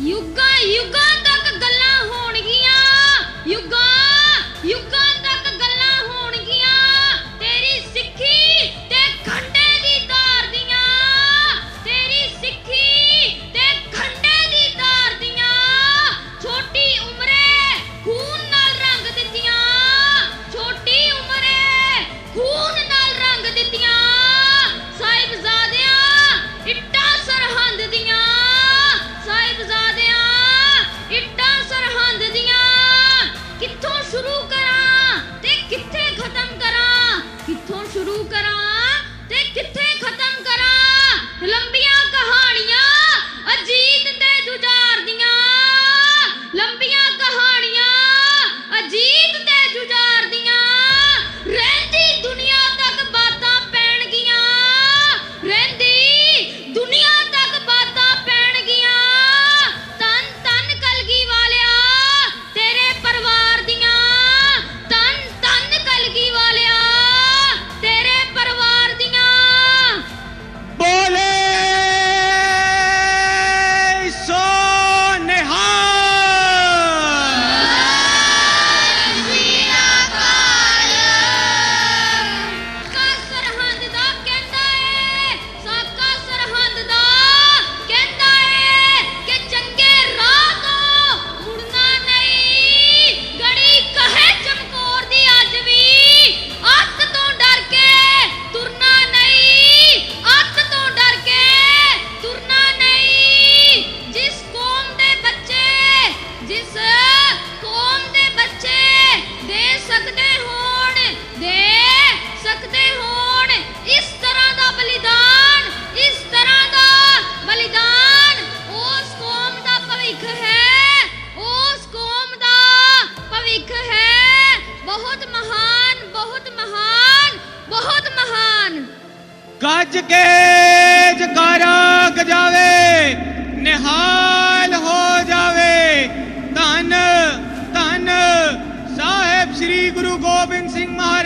ਯੁੱਗਾਂ ਯੁੱਗਾਂ ਤੱਕ ਗੱਲਾਂ ਹੋਣਗੀਆਂ। ਦੀ ਧਾਰ ਤੇਰੀ ਸਿੱਖੀ ਤੇ ਖੰਡੇ ਦੀ ਧਾਰ ਛੋਟੀ ਉਮਰੇ ਖੂਨ ਨਾਲ ਰੰਗ ਦਿੱਤੀਆਂ। ਛੋਟੀ ਉਮਰੇ ਖੂਨ ਨਾਲ ਰੰਗ ਦਿੱਤੀਆਂ। ਸ਼ੁਰੂ ਕਰਾਂ ਤੇ ਕਿੱਥੇ ਗੱਜ ਕੇ ਜਕਾਰਾ ਗਜਾਵੇ, ਨਿਹਾਲ ਹੋ ਜਾਵੇ। ਧੰਨ ਧੰਨ ਸਾਹਿਬ ਸ੍ਰੀ ਗੁਰੂ ਗੋਬਿੰਦ ਸਿੰਘ ਮਹਾਰਾਜ